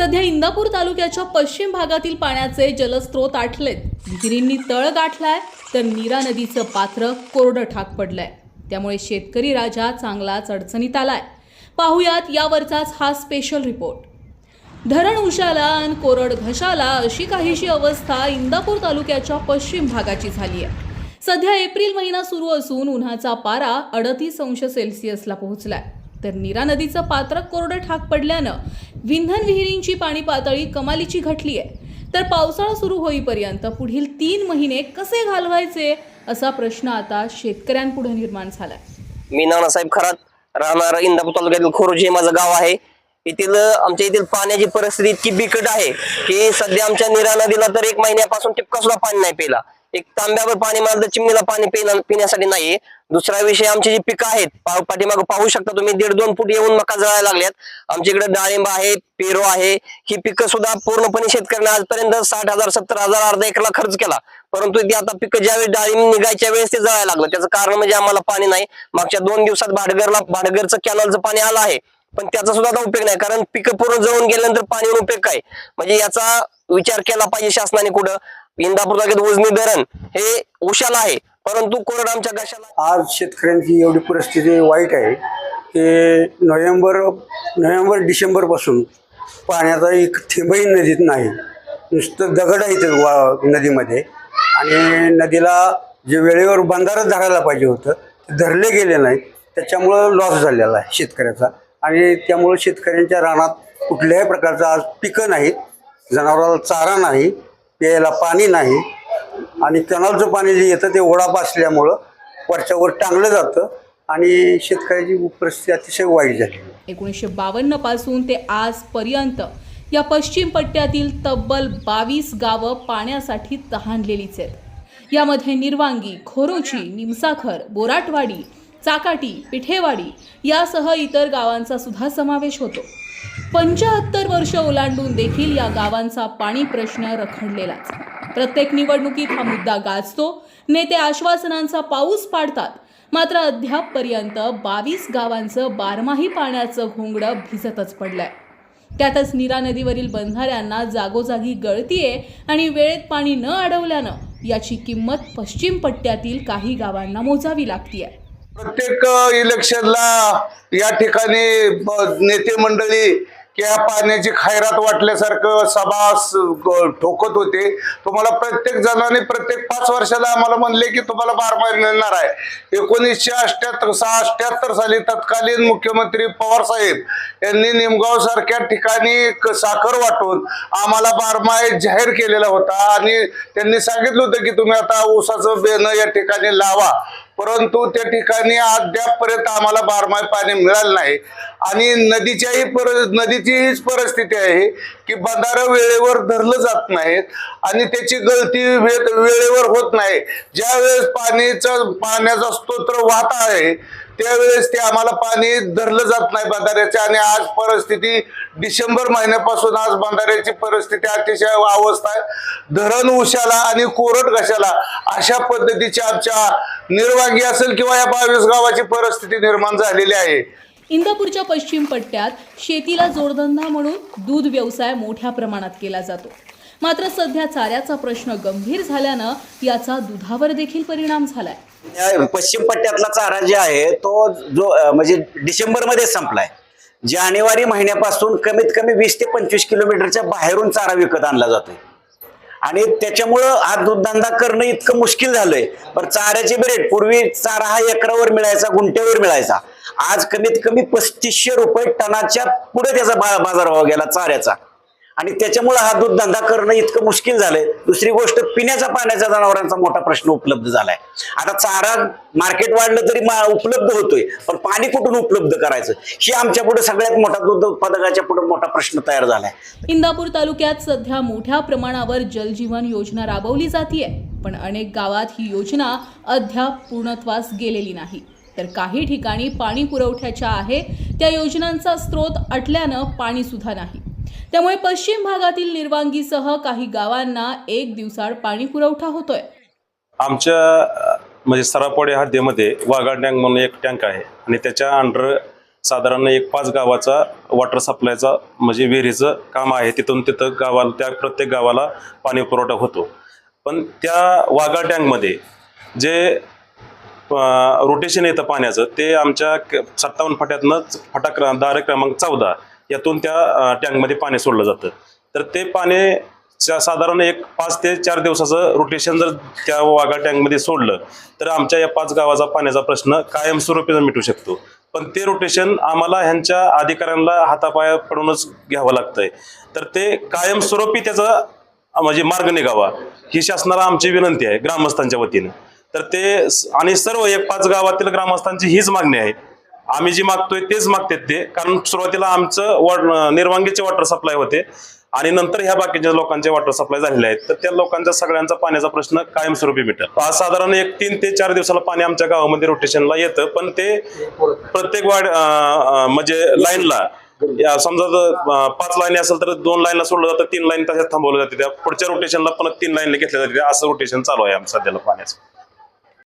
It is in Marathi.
सध्या इंदापूर तालुक्याच्या पश्चिम भागातील पाण्याचे जलस्रोत आठलेत विहिरींनी तळ गाठलाय तर नीरा नदीचं पात्र कोरडं ठाक पडलंय. त्यामुळे शेतकरी राजा चांगलाच अडचणीत आलाय. पाहुयात यावरचाच हा स्पेशल रिपोर्ट धरण उशाला आणि कोरड घशाला अशी काहीशी अवस्था इंदापूर तालुक्याच्या पश्चिम भागाची झाली आहे सध्या एप्रिल महिना सुरू असून उन्हाचा पारा अडतीस अंश सेल्सिअसला पोहोचलाय. तर नीरा नदीचं पात्र कोरडं ठाक पडल्यानं विंधन विहिरींची पाणी पातळी कमालीची घटली आहे. तर पावसाळा सुरू होईपर्यंत पुढील तीन महिने कसे घालवायचे असा प्रश्न आता शेतकऱ्यांपुढे निर्माण झालाय. मी नानासाहेब खरात राहणार इंदापूर तालुक्यातील खोरोजी हे माझं गाव आहे. येथील आमच्या येथील पाण्याची परिस्थिती इतकी बिकट आहे की सध्या आमच्या निरा नदीला तर एक महिन्यापासून टिपका सुद्धा पाणी नाही पेला एक तांब्यावर पाणी मारलं चिमणीला पाणी पिण्यासाठी नाही दुसरा विषय आमची जी पिकं आहेत पाठीमागं पाहू शकता तुम्ही दीड दोन फूट येऊन मका जळायला लागल्यात. आमच्या इकडे डाळिंब आहे पेरू आहे. ही पिकं सुद्धा पूर्णपणे शेतकऱ्यांना आजपर्यंत साठ हजार सत्तर हजार अर्धा एकरला खर्च केला. परंतु ती आता पिकं ज्यावेळेस डाळिंब निघायच्या वेळेस ते जळायला लागलं. त्याचं कारण म्हणजे आम्हाला पाणी नाही. मागच्या दोन दिवसात भाडगरला भाडगरचं कॅनलचं पाणी आलं आहे. पण त्याचा सुद्धा आता उपयोग नाही. कारण पिकं पूर्ण जळून गेल्यानंतर पाणी उपयोग काय? म्हणजे याचा विचार केला पाहिजे शासनाने कुठं? इंदापूर तालुक्यात उजनी धरण हे उशाला आहे. परंतु कोरड आमच्या कशाला आज शेतकऱ्यांची एवढी परिस्थिती वाईट आहे की नोव्हेंबर नोव्हेंबर डिसेंबरपासून पाण्याचा एक थेंबही नदीत नाही. नुसतं दगड आहे इथं वा नदीमध्ये. आणि नदीला जे वेळेवर बंधारं धरायला पाहिजे होतं ते धरले गेले नाही त्याच्यामुळं लॉस झालेला आहे शेतकऱ्याचा. आणि त्यामुळं शेतकऱ्यांच्या रानात कुठल्याही प्रकारचं आज पिकं नाहीत जनावराला चारा नाही प्यायला पाणी नाही आणि कॅनलचं पाणी जे येतं ते ओढाप असल्यामुळं वरच्यावर टांगलं जातं आणि शेतकऱ्याची परिस्थिती अतिशय वाईट झाली. एकोणीसशे बावन्नपासून ते आजपर्यंत या पश्चिम पट्ट्यातील तब्बल बावीस गावं पाण्यासाठी तहानलेलीच आहेत. यामध्ये निर्वांगी खोरोची निमसाखर बोराटवाडी चाकाटी पिठेवाडी यासह इतर गावांचा सुद्धा समावेश होतो. पंचाहत्तर वर्ष ओलांडून देखील या गावांचा पाणी प्रश्न रखडलेलाच. प्रत्येक निवडणुकीत हा मुद्दा गाजतो. नेते आश्वासनांचा पाऊस पाडतात. मात्र अद्यापपर्यंत बावीस गावांचं बारमाही पाण्याचं घोंगडं भिजतच पडलंय. त्यातच नीरा नदीवरील बंधाऱ्यांना जागोजागी गळतीये आणि वेळेत पाणी न अडवल्यानं याची किंमत पश्चिम पट्ट्यातील काही गावांना मोजावी लागतीये. प्रत्येक इलेक्शनला या ठिकाणी नेते मंडळी किंवा या पाण्याची खैरात वाटल्यासारखं सभा ठोकत होते. तुम्हाला प्रत्येक जणांनी प्रत्येक पाच वर्षाला आम्हाला म्हणले की तुम्हाला बारमाही मिळणार आहे. एकोणीसशे अष्ट्याहत्तर सहा अठ्याहत्तर साली तत्कालीन मुख्यमंत्री पवार साहेब यांनी निमगाव सारख्या ठिकाणी साखर वाटून आम्हाला बारमाही जाहीर केलेला होता. आणि त्यांनी सांगितलं होतं की तुम्ही आता ऊसाचं बेनं या ठिकाणी लावा. परंतु त्या ठिकाणी अद्यापपर्यंत आम्हाला बारमाही पाणी मिळालं नाही. आणि नदीच्याही पर नदीची हीच परिस्थिती आहे की बंधारं वेळेवर धरलं जात नाहीत आणि त्याची गळती वेळेवर होत नाही. ज्यावेळेस पाणीचा पाण्याचा स्तोत्र वाहत आहे त्यावेळेस ते आम्हाला पाणी धरलं जात नाही बंधाऱ्याचे आणि आज परिस्थिती डिसेंबर महिन्यापासून आज बंधाऱ्याची परिस्थिती अतिशय अवस्था आहे. धरण उशाला आणि कोरट घशाला अशा पद्धतीची आमच्या निर्वागी असेल किंवा या बावीस गावाची परिस्थिती निर्माण झालेली आहे. इंदापूरच्या पश्चिम पट्ट्यात शेतीला जोडधंदा म्हणून दूध व्यवसाय मोठ्या प्रमाणात केला जातो. मात्र सध्या चाऱ्याचा प्रश्न गंभीर झाल्यानं याचा दुधावर देखील परिणाम झालाय. पश्चिम पट्ट्यातला चारा जे आहे तो जो म्हणजे डिसेंबरमध्ये संपलाय. जानेवारी महिन्यापासून कमीत कमी वीस ते पंचवीस किलोमीटरच्या बाहेरून चारा विकत आणला जातोय. आणि त्याच्यामुळं हा दूधधंदा करणं इतकं मुश्किल झालंय. पण चाऱ्याचे रेट पूर्वी चारा हा एकरावर मिळायचा गुंट्यावर मिळायचा. आज कमीत कमी पस्तीसशे रुपये टनाच्या पुढे त्याचा बाजारभाव गेला चाऱ्याचा. आणि त्याच्यामुळे हा दूध धंदा करणं इतकं मुश्किल झालंय. दुसरी गोष्ट पिण्याच्या पाण्याच्या जनावरांचा मोठा प्रश्न उपलब्ध झालाय. आता चारा मार्केट वाढलं तरी मा- उपलब्ध होतोय पण पाणी कुठून उपलब्ध करायचं? ही आमच्या पुढे सगळ्यात मोठा दूध उत्पादकाच्या पुढे मोठा प्रश्न तयार झालाय. इंदापूर तालुक्यात सध्या मोठ्या प्रमाणावर जलजीवन योजना राबवली जातीये पण अनेक गावात ही योजना अद्याप पूर्णत्वास गेलेली नाही. तर काही ठिकाणी पाणी पुरवठ्याच्या आहे त्या योजनांचा स्रोत अटल्यानं पाणी सुद्धा नाही. त्यामुळे पश्चिम भागातील निर्वांगीसह काही गावांना एक दिवसाड पाणी पुरवठा होतोय. आमच्या म्हणजे सरापवाडी हद्दीमध्ये वाघाड टँक म्हणून एक टँक आहे आणि त्याच्या अंडर साधारण एक पाच गावाचा वॉटर सप्लायचा म्हणजे विहिरीचं काम आहे. तिथून तिथं गावाला त्या प्रत्येक गावाला पाणी पुरवठा होतो. पण त्या वाघा टँकमध्ये जे रोटेशन येतं पाण्याचं ते आमच्या सत्तावन्न फाट्यातनं फटा क्र दार क्रमांक चौदा यातून त्या टँकमध्ये पाणी सोडलं जातं. तर ते पाणी साधारण एक पाच ते चार दिवसाचं रोटेशन जर त्या वाघा टँकमध्ये सोडलं तर आमच्या या पाच गावाचा पाण्याचा प्रश्न कायमस्वरूपी मिटू शकतो. पण ते रोटेशन आम्हाला ह्यांच्या अधिकाऱ्यांना हातापाया पडूनच घ्यावं लागतंय. तर ते कायमस्वरूपी त्याचा म्हणजे मार्ग निघावा ही शासनाला आमची विनंती आहे ग्रामस्थांच्या वतीनं. तर ते स- आणि सर्व एक पाच गावातील ग्रामस्थांची हीच मागणी आहे आम्ही जे मागतोय तेच मागतात ते. कारण सुरुवातीला आमचं वॉ- निर्वांगीचे वॉटर सप्लाय होते आणि नंतर ह्या बाकीच्या लोकांचे वॉटर सप्लाय झालेले आहेत. तर त्या लोकांच्या सगळ्यांचा पाण्याचा प्रश्न कायमस्वरूपी मिटेल आज साधारण एक तीन ते चार दिवसाला पाणी आमच्या गावामध्ये रोटेशनला येतं पण ते प्रत्येक वाढ म्हणजे लाईनला समजा जर, पाच लाईन असेल तर दोन लाईनला सोडलं जातं तीन लाईन तशाच थांबवलं जाते त्या पुढच्या रोटेशनला पण तीन लाईनला घेतल्या जाते असं रोटेशन चालू आहे आमचं सध्याला पाण्याचं.